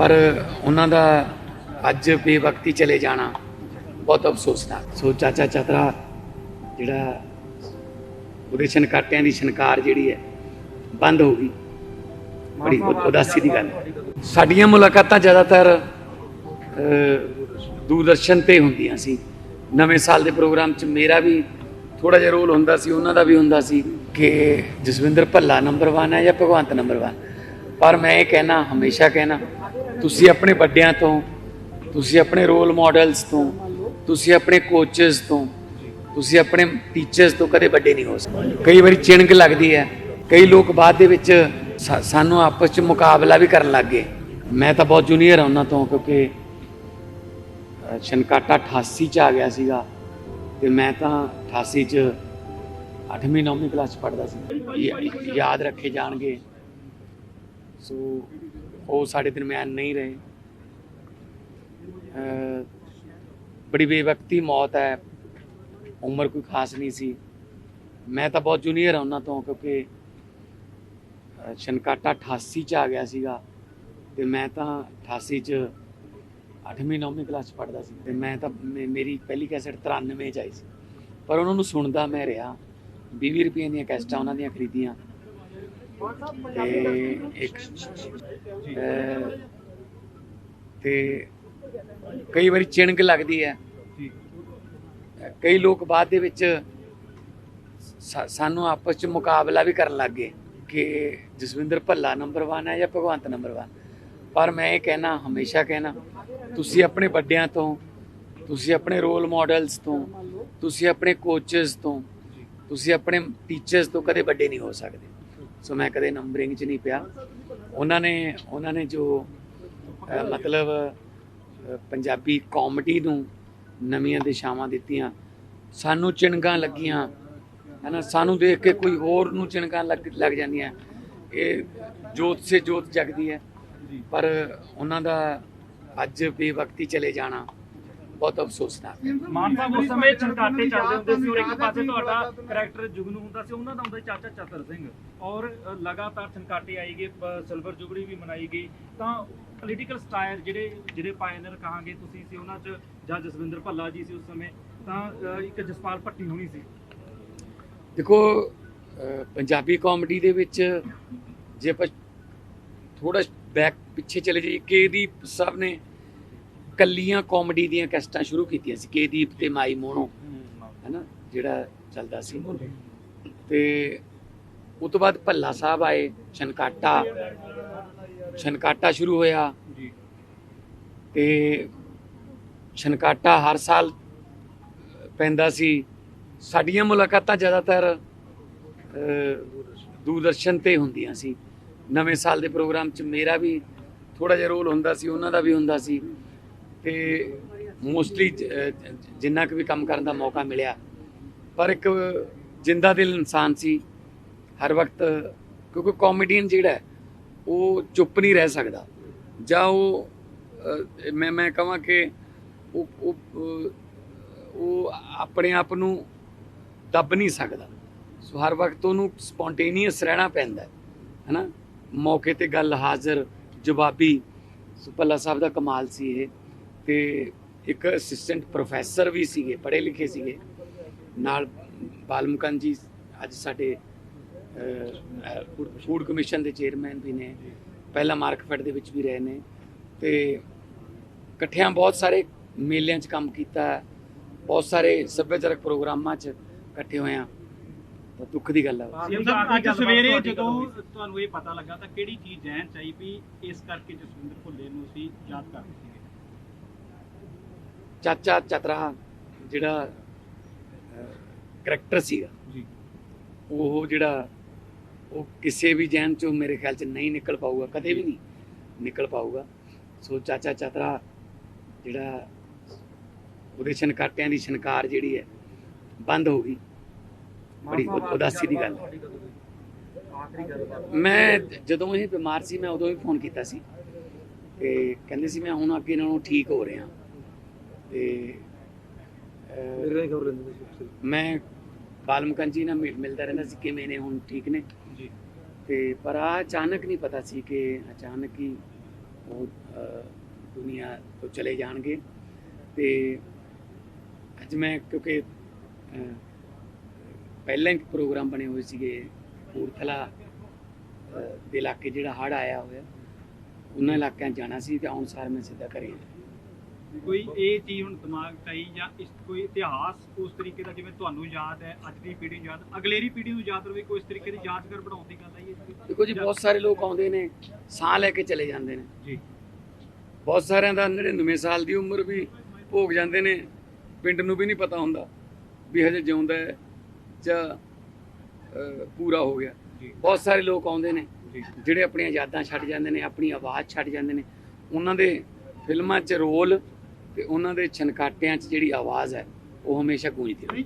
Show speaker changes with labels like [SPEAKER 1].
[SPEAKER 1] ਪਰ ਉਹਨਾਂ ਦਾ ਅੱਜ ਬੇਵਕਤੀ ਚਲੇ ਜਾਣਾ ਬਹੁਤ ਅਫਸੋਸਨਾਕ ਸੋ ਚਾਚਾ ਚਤਰਾ ਜਿਹੜਾ ਉਹਦੇ ਛਨਕਾਟਿਆਂ ਦੀ ਛਨਕਾਰ ਜਿਹੜੀ ਹੈ ਬੰਦ ਹੋ ਗਈ। ਬੜੀ ਉਦ- ਉਦਾਸੀ ਦੀ ਗੱਲ ਸਾਡੀਆਂ ਮੁਲਾਕਾਤਾਂ ਜ਼ਿਆਦਾਤਰ ਦੂਰਦਰਸ਼ਨ ਤੇ ਹੁੰਦੀਆਂ ਸੀ। ਨਵੇਂ ਸਾਲ ਦੇ ਪ੍ਰੋਗਰਾਮ 'ਚ ਮੇਰਾ ਵੀ ਥੋੜਾ ਜਿਹਾ ਰੋਲ ਹੁੰਦਾ ਸੀ ਉਹਨਾਂ ਦਾ ਵੀ ਹੁੰਦਾ ਸੀ ਕਿ ਜਸਵਿੰਦਰ ਭੱਲਾ ਨੰਬਰ 1 ਹੈ ਜਾਂ ਭਗਵੰਤ ਨੰਬਰ 1 ਪਰ ਮੈਂ ਇਹ ਕਹਿਣਾ ਹਮੇਸ਼ਾ ਕਹਿਣਾ ਤੁਸੀਂ ਆਪਣੇ ਵੱਡਿਆਂ ਤੋਂ ਤੁਸੀਂ ਆਪਣੇ ਰੋਲ ਮਾਡਲਸ ਤੋਂ ਤੁਸੀਂ ਆਪਣੇ ਕੋਚਸ ਤੋਂ ਤੁਸੀਂ ਆਪਣੇ ਟੀਚਰਸ ਤੋਂ ਕਦੇ ਵੱਡੇ ਨਹੀਂ ਹੋ ਸਕਦੇ। ਕਈ ਵਾਰੀ ਚਿਣਕ ਲੱਗਦੀ ਹੈ। ਕਈ ਲੋਕ ਬਾਅਦ ਦੇ ਵਿੱਚ ਸਾਨੂੰ ਆਪਸ ਚ ਮੁਕਾਬਲਾ ਵੀ ਕਰਨ ਲੱਗ ਗਏ। ਮੈਂ ਤਾਂ ਬਹੁਤ ਜੂਨੀਅਰ ਹਾਂ ਉਹਨਾਂ ਤੋਂ ਕਿਉਂਕਿ ਅ, ਛਨਕਾਟਾ 88 ਚ ਆ ਗਿਆ ਸੀਗਾ ਤੇ ਮੈਂ ਤਾਂ 88 ਚ 8ਵੀਂ 9ਵੀਂ ਕਲਾਸ ਚ ਪੜ੍ਹਦਾ ਸੀ। ਯਾਦ ਰੱਖੇ ਜਾਣਗੇ। ਸੋ ਉਹ ਸਾਡੇ ਦਰਮਿਆਨ ਨਹੀਂ ਰਹੇ। ਬੜੀ ਬੇਵਕਤੀ ਮੌਤ ਹੈ। ਉਮਰ ਕੋਈ ਖਾਸ ਨਹੀਂ ਸੀ। ਮੈਂ ਤਾਂ ਬਹੁਤ ਜੂਨੀਅਰ ਹਾਂ ਉਹਨਾਂ ਤੋਂ ਕਿਉਂਕਿ ਅ, ਛਨਕਾਟਾ 88 ਚ ਆ ਗਿਆ ਸੀਗਾ ਤੇ ਮੈਂ ਤਾਂ 88 ਚ 8ਵੀਂ 9ਵੀਂ ਕਲਾਸ ਚ ਪੜ੍ਹਦਾ ਸੀ ਤੇ ਮੈਂ ਤਾਂ ਮੇ- ਮੇਰੀ ਪਹਿਲੀ ਕੈਸਟ 93 ਚ ਆਈ ਸੀ। ਪਰ ਉਹਨਾਂ ਨੂੰ ਸੁਣਦਾ ਮੈਂ ਰਿਹਾ। 20 ਰੁਪਏ ਦੀਆਂ ਕੈਸਟਾਂ ਉਹਨਾਂ ਦੀਆਂ ਖਰੀਦੀਆਂ। ਤੇ ਇੱਕ ਤੇ ਕਈ ਵਾਰੀ ਚਿਣਕ ਲੱਗਦੀ ਹੈ। ਕਈ ਲੋਕ ਬਾਅਦ ਦੇ ਵਿੱਚ ਸਾਨੂੰ ਆਪਸ ਚ ਮੁਕਾਬਲਾ ਵੀ ਕਰਨ ਲੱਗ ਗਏ ਕਿ ਜਸਵਿੰਦਰ ਭੱਲਾ ਨੰਬਰ 1 ਹੈ ਜਾਂ ਭਗਵੰਤ ਨੰਬਰ 1 ਪਰ ਮੈਂ ਇਹ ਕਹਿਣਾ ਹਮੇਸ਼ਾ ਕਹਿਣਾ ਤੁਸੀਂ ਆਪਣੇ ਵੱਡਿਆਂ ਤੋਂ ਤੁਸੀਂ ਆਪਣੇ ਰੋਲ ਮਾਡਲਸ ਤੋਂ ਤੁਸੀਂ ਆਪਣੇ ਕੋਚਸ ਤੋਂ ਤੁਸੀਂ ਆਪਣੇ ਟੀਚਰਸ ਤੋਂ ਕਦੇ ਵੱਡੇ ਨਹੀਂ ਹੋ ਸਕਦੇ। ਸੋ ਮੈਂ ਕਦੇ ਨੰਬਰਿੰਗ 'ਚ ਨਹੀਂ ਪਿਆ। ਉਹਨਾਂ ਨੇ ਉਹਨਾਂ ਨੇ ਜੋ ਮਤਲਬ ਪੰਜਾਬੀ ਕਾਮੇਡੀ ਨੂੰ ਨਵੀਆਂ ਦਿਸ਼ਾਵਾਂ ਦਿੱਤੀਆਂ, ਸਾਨੂੰ ਚਿਣਗਾਂ ਲੱਗੀਆਂ, ਹਨਾ, ਸਾਨੂੰ ਦੇਖ ਕੇ ਕੋਈ ਹੋਰ ਨੂੰ ਚਿਣਗਾਂ ਲੱਗ ਲੱਗ ਜਾਂਦੀਆਂ। ਇਹ ਜੋਤ ਸੇ ਜੋਤ ਜਗਦੀ ਹੈ। ਪਰ ਉਹਨਾਂ ਦਾ ਅੱਜ ਬੇਵਕਤੀ ਚਲੇ ਜਾਣਾ। ਬਹੁਤ ਅਫਸੋਸਨਾਕ ਹੈ
[SPEAKER 2] ਮਾਨ ਸਾਹਿਬ ਉਸ ਸਮੇਂ ਛਣਕਾਟੇ ਚੱਲਦੇ ਹੁੰਦੇ ਸੀ ਔਰ ਇੱਕ ਪਾਸੇ ਤੁਹਾਡਾ ਕੈਰੈਕਟਰ ਜੁਗਨੂ ਹੁੰਦਾ ਸੀ ਉਹਨਾਂ ਦਾ ਹੁੰਦਾ ਚਾਚਾ ਚਤਰ ਸਿੰਘ। ਔਰ ਲਗਾਤਾਰ ਛਣਕਾਟੇ ਆਈ ਗਏ ਸਿਲਵਰ ਜੁਬਲੀ ਵੀ ਮਨਾਈ ਗਈ। ਤਾਂ ਪੋਲੀਟੀਕਲ ਸਟਾਇਰ ਜਿਹੜੇ ਜਿਹੜੇ ਪਾਇਨਰ ਕਹਾਂਗੇ ਤੁਸੀਂ ਸੀ ਉਹਨਾਂ 'ਚ ਜਾਂ ਜਸਵਿੰਦਰ ਭੱਲਾ ਜੀ ਸੀ ਉਸ ਸਮੇਂ। ਤਾਂ ਇੱਕ ਜਸਪਾਲ ਭੱਟੀ ਹੋਣੀ ਸੀ।
[SPEAKER 1] ਦੇਖੋ ਪੰਜਾਬੀ ਕਾਮੇਡੀ ਦੇ ਵਿੱਚ ਜੇ ਆਪਾਂ ਥੋੜਾ ਬੈਕ ਪਿੱਛੇ ਚਲੇ ਜਾਈਏ ਕੇਦੀਪ ਸਾਹਿਬ ਨੇ ਕੱਲੀਆਂ ਕਾਮੇਡੀ ਦੀਆਂ ਕੈਸਟਾਂ ਸ਼ੁਰੂ ਕੀਤੀਆਂ ਸੀ ਕੇਦੀਪ ਤੇ ਮਾਈ ਮੋਨੋ ਹੈਨਾ ਜਿਹੜਾ ਚੱਲਦਾ ਸੀ। ਤੇ ਉਸ ਤੋਂ ਬਾਅਦ ਭੱਲਾ ਸਾਹਿਬ ਆਏ ਛਨਕਾਟਾ ਛਨਕਾਟਾ ਸ਼ੁਰੂ ਹੋਇਆ।
[SPEAKER 2] ਜੀ।
[SPEAKER 1] ਤੇ ਛਨਕਾਟਾ ਹਰ ਸਾਲ ਪੈਂਦਾ ਸੀ। ਸਾਡੀਆਂ ਮੁਲਾਕਾਤਾਂ ਜ਼ਿਆਦਾਤਰ ਦੂਰਦਰਸ਼ਨ ਤੇ ਹੁੰਦੀਆਂ ਸੀ। ਨਵੇਂ ਸਾਲ ਦੇ ਪ੍ਰੋਗਰਾਮ 'ਚ ਮੇਰਾ ਵੀ ਥੋੜਾ ਜਿਹਾ ਰੋਲ ਹੁੰਦਾ ਸੀ ਉਹਨਾਂ ਦਾ ਵੀ ਹੁੰਦਾ ਸੀ। ਤੇ ਮੋਸਟਲੀ ਜਿੰਨਾ ਕੁ ਵੀ ਕੰਮ ਕਰਨ ਦਾ ਮੌਕਾ ਮਿਲਿਆ, ਪਰ ਇੱਕ ਜਿੰਦਾ ਦਿਲ ਇਨਸਾਨ ਸੀ, ਹਰ ਵਕਤ, ਕਿਉਂਕਿ ਕਾਮੇਡੀਅਨ ਜਿਹੜਾ ਉਹ ਚੁੱਪ ਨਹੀਂ ਰਹਿ ਸਕਦਾ। ਜਾਂ ਉਹ ਮੈਂ ਮੈਂ ਕਹਾਂ ਕਿ ਉਹ ਉਹ ਆਪਣੇ ਆਪ ਨੂੰ ਦੱਬ ਨਹੀਂ ਸਕਦਾ। ਸੋ ਹਰ ਵਕਤ ਉਹਨੂੰ ਸਪੌਂਟੇਨੀਅਸ ਰਹਿਣਾ ਪੈਂਦਾ ਹੈ, ਹੈਨਾ? ਮੌਕੇ ਤੇ ਗੱਲ ਹਾਜ਼ਰ, ਜਵਾਬੀ। ਸੋ ਭੱਲਾ ਸਾਹਿਬ ਦਾ ਕਮਾਲ ਸੀ ਇਹ। ਤੇ ਇੱਕ ਅਸਿਸਟੈਂਟ ਪ੍ਰੋਫੈਸਰ ਵੀ ਸੀਗੇ ਪੜ੍ਹੇ ਲਿਖੇ ਸੀਗੇ। ਨਾਲ ਬਾਲਮਕਨ ਜੀ ਅੱਜ ਸਾਡੇ ਫੂਡ ਕਮਿਸ਼ਨ ਦੇ ਚੇਅਰਮੈਨ ਵੀ ਨੇ। ਪਹਿਲਾਂ ਮਾਰਕਫੈਟ ਦੇ ਵਿੱਚ ਵੀ ਰਹੇ ਨੇ। ਤੇ ਇਕੱਠਿਆਂ ਬਹੁਤ ਸਾਰੇ ਮੇਲਿਆਂ 'ਚ ਕੰਮ ਕੀਤਾ। ਹੈ, ਬਹੁਤ ਸਾਰੇ ਸੱਭਿਆਚਾਰਕ ਪ੍ਰੋਗਰਾਮਾਂ 'ਚ ਇਕੱਠੇ ਹੋਏ ਆ ਤਾਂ ਦੁੱਖ ਦੀ ਗੱਲ
[SPEAKER 2] ਸਾਹਿਬ ਅੱਜ ਸਵੇਰੇ ਜਦੋਂ ਤੁਹਾਨੂੰ ਇਹ ਪਤਾ ਲੱਗਾ ਤਾਂ ਕਿਹੜੀ ਚੀਜ਼ ਜਹਿਨ ਚਾਹੀ ਵੀ ਇਸ ਕਰਕੇ ਜਸਵਿੰਦਰ ਭੁੱਲੇ ਨੂੰ ਅਸੀਂ ਯਾਦ ਕਰਦੇ ਸੀਗੇ?
[SPEAKER 1] ਚਾਚਾ ਚਤਰਾ ਜਿਹੜਾ ਕਰੈਕਟਰ ਸੀਗਾ
[SPEAKER 2] ਜੀ।
[SPEAKER 1] ਉਹ ਜਿਹੜਾ ਉਹ ਕਿਸੇ ਵੀ ਜੈਨ ਚੋਂ ਮੇਰੇ ਖਿਆਲ 'ਚ ਨਹੀਂ ਨਿਕਲ ਪਾਊਗਾ ਕਦੇ ਵੀ ਨਹੀਂ ਨਿਕਲ ਪਾਊਗਾ। ਸੋ ਚਾਚਾ ਚਤਰਾ ਜਿਹੜਾ ਉਹਦੇ ਛਨਕਾਟਿਆਂ ਦੀ ਛਨਕਾਰ ਜਿਹੜੀ ਹੈ ਬੰਦ ਹੋ ਗਈ। ਬੜੀ ਉਦ- ਉਦਾਸੀ ਦੀ ਗੱਲ ਹੈ। ਮੈਂ ਜਦੋਂ ਇਹ ਬਿਮਾਰ ਸੀ ਮੈਂ ਉਦੋਂ ਹੀ ਫੋਨ ਕੀਤਾ ਸੀ। ਤੇ ਕਹਿੰਦੇ ਸੀ ਮੈਂ ਹੁਣ ਅੱਗੇ ਨਾਲੋਂ ਠੀਕ ਹੋ ਰਿਹਾ ਤੇ ਮੈਂ ਬਾਲਮਕਨ ਜੀ ਨਾਲ ਮਿਲ- ਮਿਲਦਾ ਰਹਿੰਦਾ ਸੀ ਕਿਵੇਂ ਨੇ ਹੁਣ ਠੀਕ ਨੇ।
[SPEAKER 2] ਜੀ।
[SPEAKER 1] ਤੇ ਪਰ ਆ ਅਚਾਨਕ ਨਹੀਂ ਪਤਾ ਸੀ ਕਿ ਅਚਾਨਕ ਹੀ ਉਹ ਦੁਨੀਆ ਤੋਂ ਚਲੇ ਜਾਣਗੇ। ਤੇ ਅੱਜ ਮੈਂ ਕਿਉਂਕਿ ਪਹਿਲਾਂ ਹੀ ਪ੍ਰੋਗਰਾਮ ਬਣੇ ਹੋਏ ਸੀਗੇ ਕਪੂਰਥਲਾ ਦੇ ਇਲਾਕੇ ਜਿਹੜਾ ਹੜ੍ਹ ਆਇਆ ਹੋਇਆ ਉਹਨਾਂ ਇਲਾਕਿਆਂ 'ਚ ਜਾਣਾ ਸੀ ਤੇ ਆਉਣ ਸਾਰ ਮੈਂ ਸਿੱਧਾ ਘਰੇ।
[SPEAKER 2] ਕੋਈ ਇਹ ਚੀਜ਼ ਹੁਣ ਦਿਮਾਗ 'ਚ ਆਈ ਜਾਂ ਇਸ ਕੋਈ ਇਤਿਹਾਸ ਉਸ ਤਰੀਕੇ ਦਾ ਜਿਵੇਂ ਤੁਹਾਨੂੰ ਯਾਦ ਹੈ ਅੱਜ ਦੀ ਪੀੜ੍ਹੀ ਨੂੰ ਯਾਦ ਅਗਲੇਰੀ ਪੀੜ੍ਹੀ ਨੂੰ ਯਾਦ ਰਵੇ ਕੋਈ ਇਸ ਤਰੀਕੇ ਦੀ ਯਾਦਗਾਰ ਬਣਾਉਣ ਦੀ ਗੱਲ ਆਈ ਹੈ
[SPEAKER 1] ਦੇਖੋ ਜੀ ਬਹੁਤ ਸਾਰੇ ਲੋਕ ਆਉਂਦੇ ਨੇ ਸਾਹ ਲੈ ਕੇ ਚਲੇ ਜਾਂਦੇ ਨੇ।
[SPEAKER 2] ਜੀ।
[SPEAKER 1] ਬਹੁਤ ਸਾਰਿਆਂ ਦਾ 99 ਸਾਲ ਦੀ ਉਮਰ ਵੀ ਭੋਗ ਜਾਂਦੇ ਨੇ ਪਿੰਡ ਨੂੰ ਵੀ ਨਹੀਂ ਪਤਾ ਹੁੰਦਾ ਵੀ ਹਜੇ ਜਿਉਂਦਾ ਹੈ ਜਾਂ ਪੂਰਾ ਹੋ ਗਿਆ। ਬਹੁਤ ਸਾਰੇ ਲੋਕ ਆਉਂਦੇ ਨੇ ਜਿਹੜੇ ਆਪਣੀਆਂ ਯਾਦਾਂ ਛੱਡ ਜਾਂਦੇ ਨੇ ਆਪਣੀ ਆਵਾਜ਼ ਛੱਡ ਜਾਂਦੇ ਨੇ। ਉਹਨਾਂ ਦੇ ਫਿਲਮਾਂ 'ਚ ਰੋਲ ਤੇ ਉਹਨਾਂ ਦੇ ਛਨਕਾਟਿਆਂ 'ਚ ਜਿਹੜੀ ਆਵਾਜ਼ ਹੈ ਉਹ ਹਮੇਸ਼ਾ ਗੂੰਜਦੀ ਰਹੀ